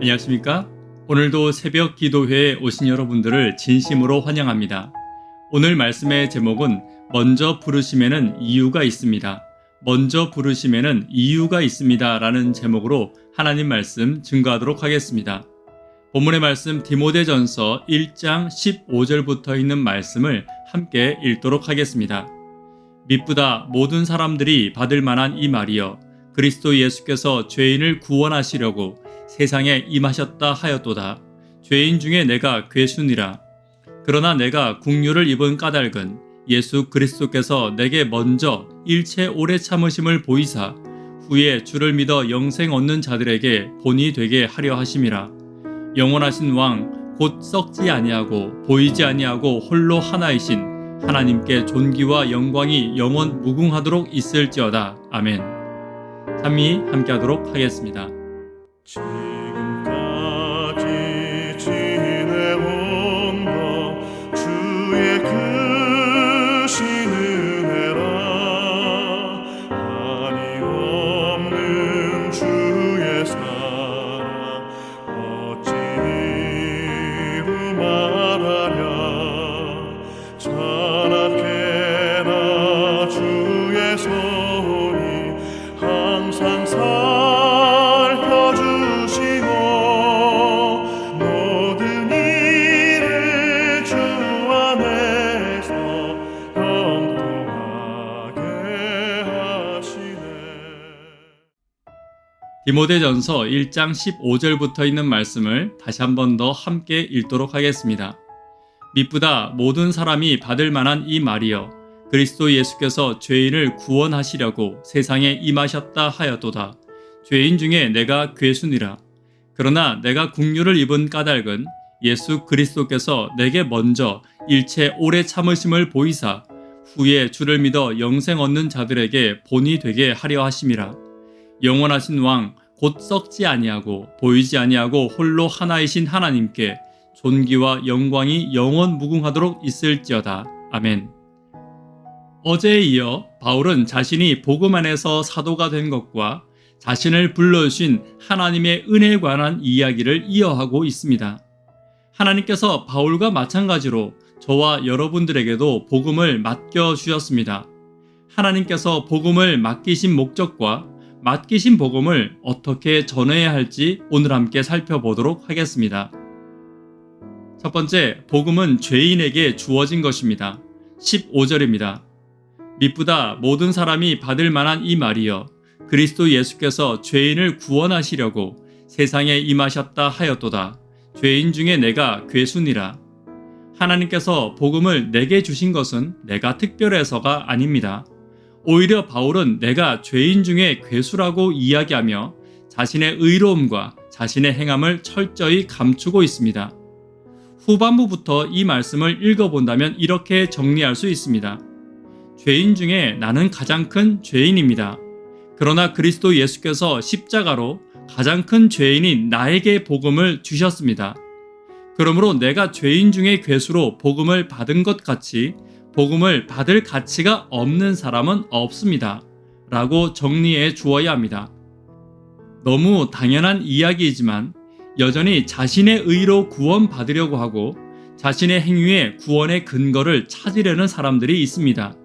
안녕하십니까? 오늘도 새벽 기도회에 오신 여러분들을 진심으로 환영합니다. 오늘 말씀의 제목은 먼저 부르심에는 이유가 있습니다. 먼저 부르심에는 이유가 있습니다. 라는 제목으로 하나님 말씀 증거하도록 하겠습니다. 본문의 말씀 디모데전서 1장 15절부터 있는 말씀을 함께 읽도록 하겠습니다. 미쁘다 모든 사람들이 받을 만한 이 말이여 그리스도 예수께서 죄인을 구원하시려고 세상에 임하셨다 하였도다. 죄인 중에 내가 괴순이라. 그러나 내가 국류를 입은 까닭은 예수 그리스도께서 내게 먼저 일체 오래 참으심을 보이사 후에 주를 믿어 영생 얻는 자들에게 본이 되게 하려 하심이라. 영원하신 왕 곧 썩지 아니하고 보이지 아니하고 홀로 하나이신 하나님께 존귀와 영광이 영원 무궁하도록 있을지어다. 아멘. 참미 함께하도록 하겠습니다. 디모데전서 1장 15절부터 있는 말씀을 다시 한 번 더 함께 읽도록 하겠습니다. 미쁘다 모든 사람이 받을 만한 이 말이여 그리스도 예수께서 죄인을 구원하시려고 세상에 임하셨다 하였도다. 죄인 중에 내가 괴순이라. 그러나 내가 국류를 입은 까닭은 예수 그리스도께서 내게 먼저 일체 오래 참으심을 보이사 후에 주를 믿어 영생 얻는 자들에게 본이 되게 하려 하심이라. 영원하신 왕 곧 썩지 아니하고 보이지 아니하고 홀로 하나이신 하나님께 존귀와 영광이 영원 무궁하도록 있을지어다. 아멘. 어제에 이어 바울은 자신이 복음 안에서 사도가 된 것과 자신을 불러주신 하나님의 은혜에 관한 이야기를 이어하고 있습니다. 하나님께서 바울과 마찬가지로 저와 여러분들에게도 복음을 맡겨 주셨습니다. 하나님께서 복음을 맡기신 목적과 맡기신 복음을 어떻게 전해야 할지 오늘 함께 살펴보도록 하겠습니다. 첫 번째, 복음은 죄인에게 주어진 것입니다. 15절입니다. 미쁘다 모든 사람이 받을 만한 이 말이여 그리스도 예수께서 죄인을 구원하시려고 세상에 임하셨다 하였도다. 죄인 중에 내가 괴순이라. 하나님께서 복음을 내게 주신 것은 내가 특별해서가 아닙니다. 오히려 바울은 내가 죄인 중에 괴수라고 이야기하며 자신의 의로움과 자신의 행함을 철저히 감추고 있습니다. 후반부부터 이 말씀을 읽어본다면 이렇게 정리할 수 있습니다. 죄인 중에 나는 가장 큰 죄인입니다. 그러나 그리스도 예수께서 십자가로 가장 큰 죄인인 나에게 복음을 주셨습니다. 그러므로 내가 죄인 중에 괴수로 복음을 받은 것 같이 복음을 받을 가치가 없는 사람은 없습니다. 라고 정리해 주어야 합니다. 너무 당연한 이야기이지만 여전히 자신의 의로 구원받으려고 하고 자신의 행위에 구원의 근거를 찾으려는 사람들이 있습니다.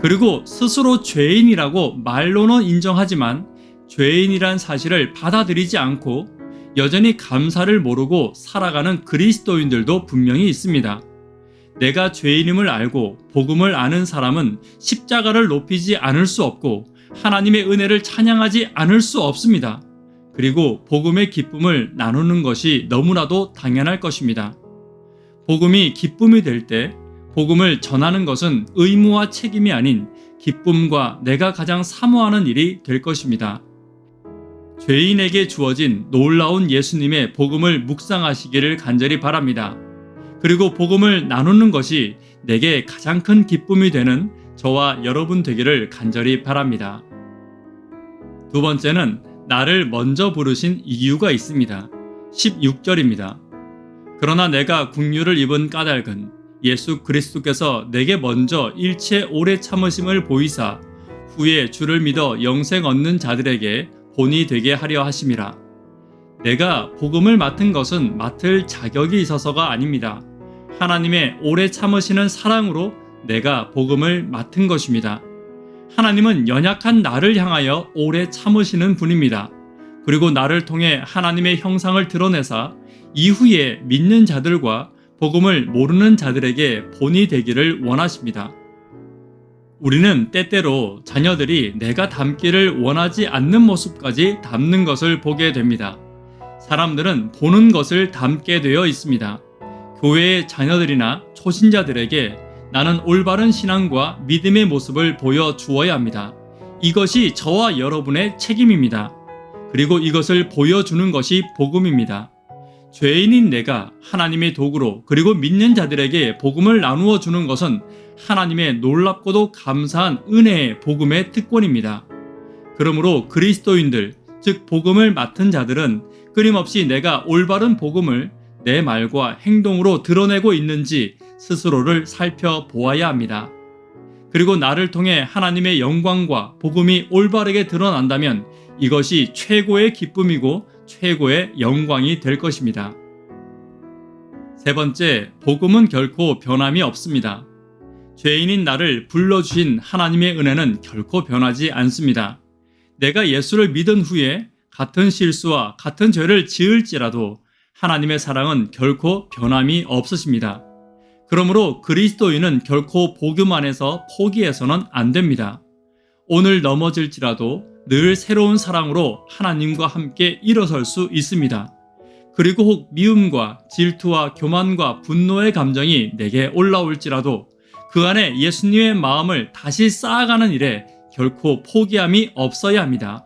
그리고 스스로 죄인이라고 말로는 인정하지만 죄인이란 사실을 받아들이지 않고 여전히 감사를 모르고 살아가는 그리스도인들도 분명히 있습니다. 내가 죄인임을 알고 복음을 아는 사람은 십자가를 높이지 않을 수 없고 하나님의 은혜를 찬양하지 않을 수 없습니다. 그리고 복음의 기쁨을 나누는 것이 너무나도 당연할 것입니다. 복음이 기쁨이 될 때 복음을 전하는 것은 의무와 책임이 아닌 기쁨과 내가 가장 사모하는 일이 될 것입니다. 죄인에게 주어진 놀라운 예수님의 복음을 묵상하시기를 간절히 바랍니다. 그리고 복음을 나누는 것이 내게 가장 큰 기쁨이 되는 저와 여러분 되기를 간절히 바랍니다. 두 번째는 나를 먼저 부르신 이유가 있습니다. 16절입니다. 그러나 내가 국류를 입은 까닭은 예수 그리스도께서 내게 먼저 일체 오래 참으심을 보이사 후에 주를 믿어 영생 얻는 자들에게 본이 되게 하려 하심이라. 내가 복음을 맡은 것은 맡을 자격이 있어서가 아닙니다. 하나님의 오래 참으시는 사랑으로 내가 복음을 맡은 것입니다. 하나님은 연약한 나를 향하여 오래 참으시는 분입니다. 그리고 나를 통해 하나님의 형상을 드러내사 이후에 믿는 자들과 복음을 모르는 자들에게 본이 되기를 원하십니다. 우리는 때때로 자녀들이 내가 닮기를 원하지 않는 모습까지 닮는 것을 보게 됩니다. 사람들은 보는 것을 닮게 되어 있습니다. 교회의 자녀들이나 초신자들에게 나는 올바른 신앙과 믿음의 모습을 보여 주어야 합니다. 이것이 저와 여러분의 책임입니다. 그리고 이것을 보여주는 것이 복음입니다. 죄인인 내가 하나님의 도구로 그리고 믿는 자들에게 복음을 나누어 주는 것은 하나님의 놀랍고도 감사한 은혜의 복음의 특권입니다. 그러므로 그리스도인들, 즉 복음을 맡은 자들은 끊임없이 내가 올바른 복음을 내 말과 행동으로 드러내고 있는지 스스로를 살펴보아야 합니다. 그리고 나를 통해 하나님의 영광과 복음이 올바르게 드러난다면 이것이 최고의 기쁨이고 최고의 영광이 될 것입니다. 세 번째, 복음은 결코 변함이 없습니다. 죄인인 나를 불러주신 하나님의 은혜는 결코 변하지 않습니다. 내가 예수를 믿은 후에 같은 실수와 같은 죄를 지을지라도 하나님의 사랑은 결코 변함이 없으십니다. 그러므로 그리스도인은 결코 복음 안에서 포기해서는 안 됩니다. 오늘 넘어질지라도 늘 새로운 사랑으로 하나님과 함께 일어설 수 있습니다. 그리고 혹 미움과 질투와 교만과 분노의 감정이 내게 올라올지라도 그 안에 예수님의 마음을 다시 쌓아가는 일에 결코 포기함이 없어야 합니다.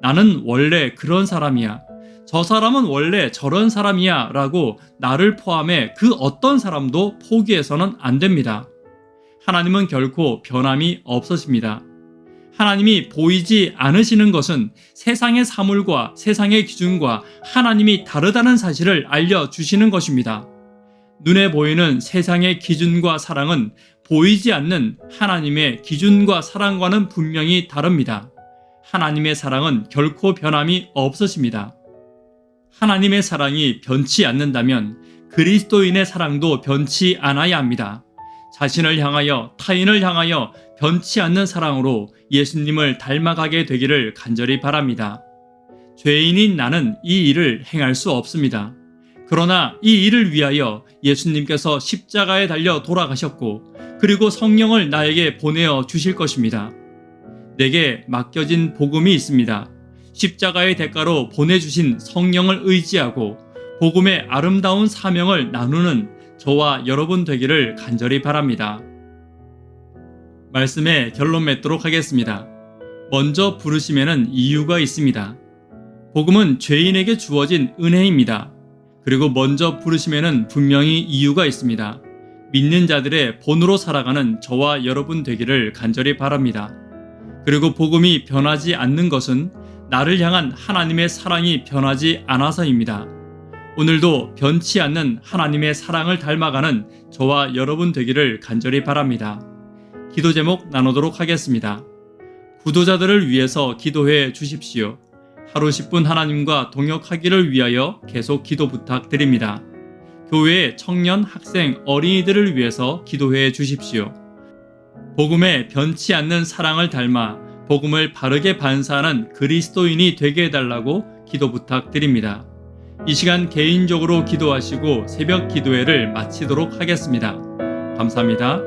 나는 원래 그런 사람이야. 저 사람은 원래 저런 사람이야 라고 나를 포함해 그 어떤 사람도 포기해서는 안 됩니다. 하나님은 결코 변함이 없으십니다. 하나님이 보이지 않으시는 것은 세상의 사물과 세상의 기준과 하나님이 다르다는 사실을 알려주시는 것입니다. 눈에 보이는 세상의 기준과 사랑은 보이지 않는 하나님의 기준과 사랑과는 분명히 다릅니다. 하나님의 사랑은 결코 변함이 없으십니다. 하나님의 사랑이 변치 않는다면 그리스도인의 사랑도 변치 않아야 합니다. 자신을 향하여 타인을 향하여 변치 않는 사랑으로 예수님을 닮아가게 되기를 간절히 바랍니다. 죄인인 나는 이 일을 행할 수 없습니다. 그러나 이 일을 위하여 예수님께서 십자가에 달려 돌아가셨고 그리고 성령을 나에게 보내어 주실 것입니다. 내게 맡겨진 복음이 있습니다. 십자가의 대가로 보내주신 성령을 의지하고 복음의 아름다운 사명을 나누는 저와 여러분 되기를 간절히 바랍니다. 말씀의 결론 맺도록 하겠습니다. 먼저 부르심에는 이유가 있습니다. 복음은 죄인에게 주어진 은혜입니다. 그리고 먼저 부르심에는 분명히 이유가 있습니다. 믿는 자들의 본으로 살아가는 저와 여러분 되기를 간절히 바랍니다. 그리고 복음이 변하지 않는 것은 나를 향한 하나님의 사랑이 변하지 않아서입니다. 오늘도 변치 않는 하나님의 사랑을 닮아가는 저와 여러분 되기를 간절히 바랍니다. 기도 제목 나누도록 하겠습니다. 구도자들을 위해서 기도해 주십시오. 하루 10분 하나님과 동역하기를 위하여 계속 기도 부탁드립니다. 교회의 청년, 학생, 어린이들을 위해서 기도해 주십시오. 복음의 변치 않는 사랑을 닮아 복음을 바르게 반사하는 그리스도인이 되게 해달라고 기도 부탁드립니다. 이 시간 개인적으로 기도하시고 새벽 기도회를 마치도록 하겠습니다. 감사합니다.